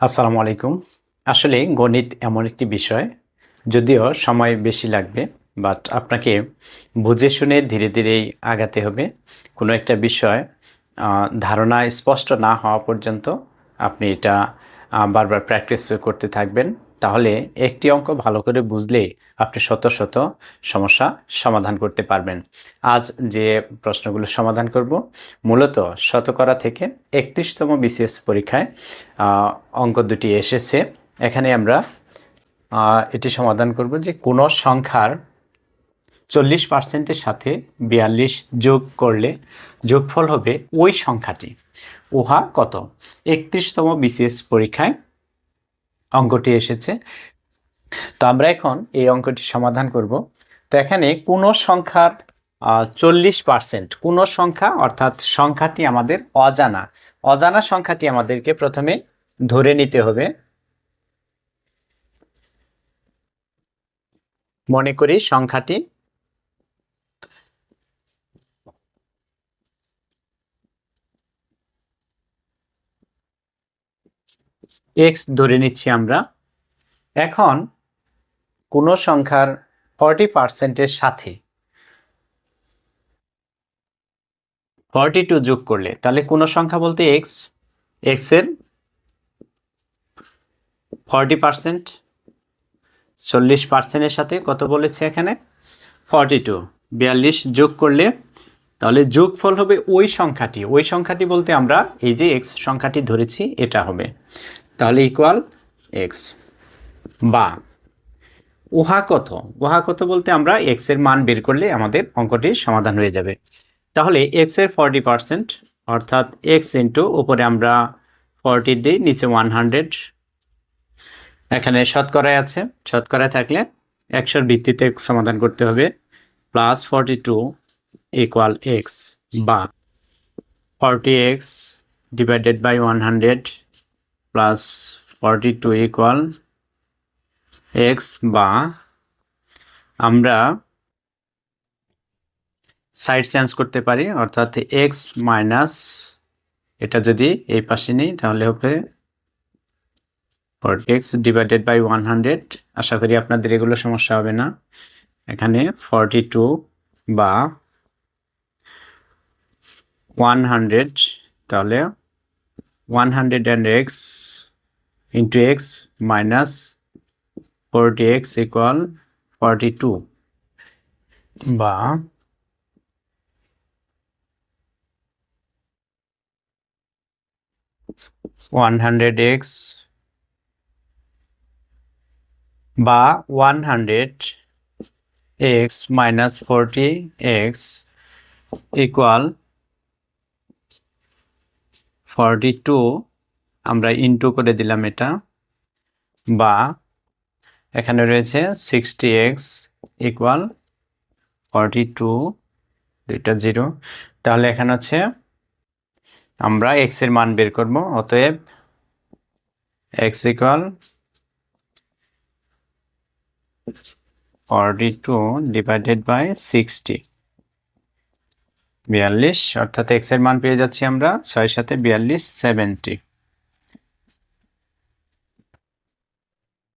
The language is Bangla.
আসসালামু আলাইকুম। আসলে গণিত এমন একটি বিষয়, যদিও সময় বেশি লাগবে বাট আপনাকে বুঝে শুনে ধীরে ধীরেই আগাতে হবে। কোনো একটা বিষয় ধারণা স্পষ্ট না হওয়া পর্যন্ত আপনি এটা বারবার প্র্যাকটিস করতে থাকবেন। তাহলে একটি অঙ্ক ভালো করে বুঝলেই আপনি শত শত সমস্যা সমাধান করতে পারবেন। আজ যে প্রশ্নগুলো সমাধান করব, মূলত শতকরা থেকে একত্রিশতম বিসিএস পরীক্ষায় অঙ্ক দুটি এসেছে। এখানে আমরা এটি সমাধান করব যে কোনো সংখ্যার চল্লিশ পার্সেন্টের সাথে বিয়াল্লিশ যোগ করলে যোগফল হবে ওই সংখ্যাটি। উহা কত? একত্রিশতম বিসিএস পরীক্ষায় অঙ্কটি এসেছে। তো আমরা এখন এই অঙ্কটি সমাধান করব। তো এখানে কোনো সংখ্যার চল্লিশ পার্সেন্ট, কোনো সংখ্যা অর্থাৎ সংখ্যাটি আমাদের অজানা। অজানা সংখ্যাটি আমাদেরকে প্রথমে ধরে নিতে হবে। মনে করি সংখ্যাটি এক্স ধরে নিচ্ছি আমরা। এখন কোনো সংখ্যার ফর্টি পার্সেন্টের সাথে ফর্টি টু যোগ করলে, তাহলে কোনো সংখ্যা বলতে এক্স এক্সের ফর্টি পার্সেন্ট চল্লিশ পার্সেন্টের সাথে কত বলেছে এখানে? ফর্টি টু বিয়াল্লিশ যোগ করলে তাহলে যোগফল হবে ওই সংখ্যাটি। ওই সংখ্যাটি বলতে আমরা এই যে এক্স সংখ্যাটি ধরেছি, এটা হবে। তাহলে ইকুয়াল এক্স বা উহা কত? উহা কত বলতে আমরা এক্সের মান বের করলে আমাদের অঙ্কটির সমাধান হয়ে যাবে। তাহলে এক্সের ফর্টি পার্সেন্ট অর্থাৎ এক্স ইন্টু উপরে আমরা ফর্টি দিই, নিচে ওয়ান হান্ড্রেড এখানে শতকরায় আছে। শতকরায় থাকলে একশোর ভিত্তিতে সমাধান করতে হবে। Plus forty two equal x বা forty x divided by one hundred plus forty two equal x বা আমরা সাইড চেঞ্জ করতে পারি, অর্থাৎ এক্স মাইনাস এটা যদি এই পাশে নিই, তাহলে হবে forty x divided by one hundred আশা করি আপনাদের এগুলো সমস্যা হবে না। এখানে ফর্টি টু বা ওয়ান হান্ড্রেড তাহলে one hundred and x into x minus forty x equal forty two বা ওয়ান হান্ড্রেড এক্স বা one hundred x minus forty x equal forty two আমরা ইনটু করে দিলাম এটা, বা এখানে রয়েছে sixty x equal forty two দুইটা জিরো তাহলে এখানে হচ্ছে আমরা এক্সের মান বের করব, অতএব x equal forty two divided by sixty বিয়াল্লিশ অর্থাৎ এক্সের মান পেয়ে যাচ্ছি আমরা ছয় সাথে বিয়াল্লিশ সেভেন্টি